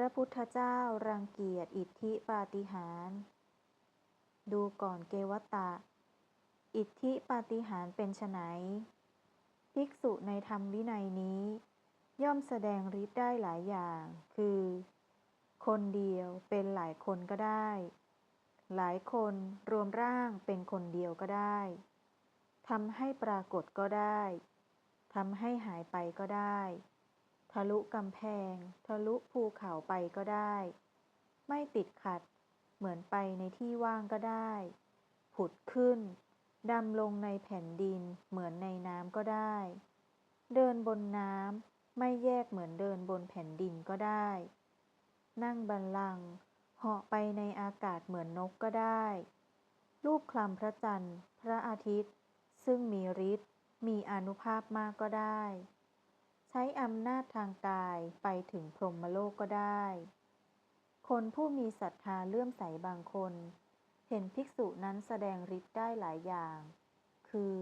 ระพุทธเจ้ารังเกียจอิทธิปาฏิหาริย์ ดูก่อนเกวตะ อิทธิปาฏิหาริย์เป็นไฉนภิกษุในธรรมวินัยนี้ ย่อมแสดงฤทธิ์ได้หลายอย่าง คือ คนเดียวเป็นหลายคนก็ได้ หลายคนรวมร่างเป็นคนเดียวก็ได้ทำให้ปรากฏก็ได้ทำให้หายไปก็ได้ ทะลุกำแพง ทะลุภูเขาไปก็ได้ ไม่ติดขัด เหมือนไปในที่ว่างก็ได้ ผุดขึ้น ดำลงในแผ่นดิน เหมือนในน้ำก็ได้ เดินบนน้ำ ไม่แยกเหมือนเดินบนแผ่นดินก็ได้ นั่งบันลังเหาะไปในอากาศเหมือนนกก็ได้ รูปคลำพระจันทร์ พระอาทิตย์ ซึ่งมีฤทธิ์ มีอนุภาพมากก็ได้ ใช้อำนาจทางกายไปถึงพรหมโลกก็ได้ คนผู้มีศรัทธาเลื่อมใสบางคน เห็นภิกษุนั้นแสดงฤทธิ์ได้หลายอย่าง คือ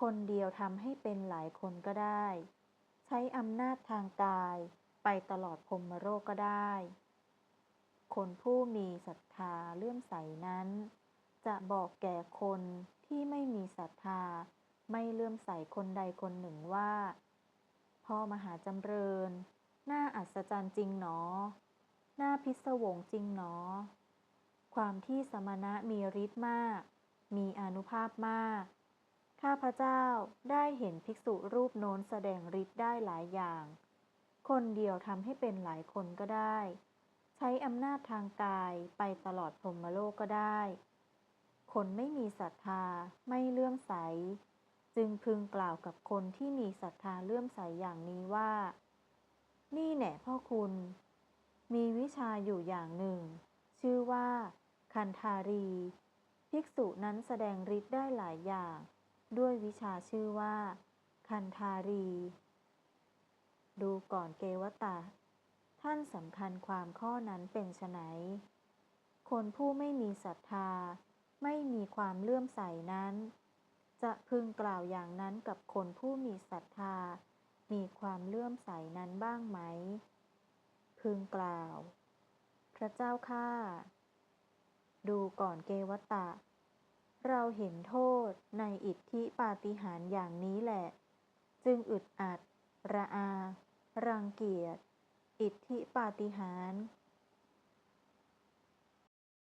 คนเดียวทำให้เป็นหลายคนก็ได้ ใช้อำนาจทางกายไปตลอดพรหมโลกก็ได้ คนผู้มีศรัทธาเลื่อมใสนั้น จะบอกแก่คนที่ไม่มีศรัทธาไม่เลื่อมใสคนใดคนหนึ่งว่า พ่อมหาจำเริญ น่าอัศจรรย์จริงหนอ น่าพิศวงจริงหนอ ความที่สมณะมีฤทธิ์มาก มีอนุภาพมาก ข้าพเจ้าได้เห็นภิกษุรูปโน้นแสดงฤทธิ์ได้หลายอย่าง คนเดียวทำให้เป็นหลายคนก็ได้ ใช้อำนาจทางกายไปตลอดพรมโลกก็ได้ คนไม่มีศรัทธาไม่เลื่อมใส จึงพึงกล่าวกับคนที่มีศรัทธาเลื่อมใสอย่างนี้ว่า นี่แหน่พ่อคุณ มีวิชาอยู่อย่างหนึ่ง ชื่อว่า คันธารี ภิกษุนั้นแสดงฤทธิ์ได้หลายอย่าง ด้วยวิชาชื่อว่า คันธารี ดูก่อนเกวตาท่านสำคัญความข้อนั้นเป็นไฉนคนผู้ไม่มีศรัทธา ไม่มีความเลื่อมใสนั้น จะพึงกล่าวอย่างนั้นกับคนผู้มีศรัทธา มีความเลื่อมใสนั้นบ้างไหม พึงกล่าว พระเจ้าข้า ดูก่อนเกวตตะเราเห็นโทษในอิทธิปาฏิหาริย์อย่างนี้แหละ จึงอึดอัด ระอา รังเกียจ อิทธิปาฏิหาริย์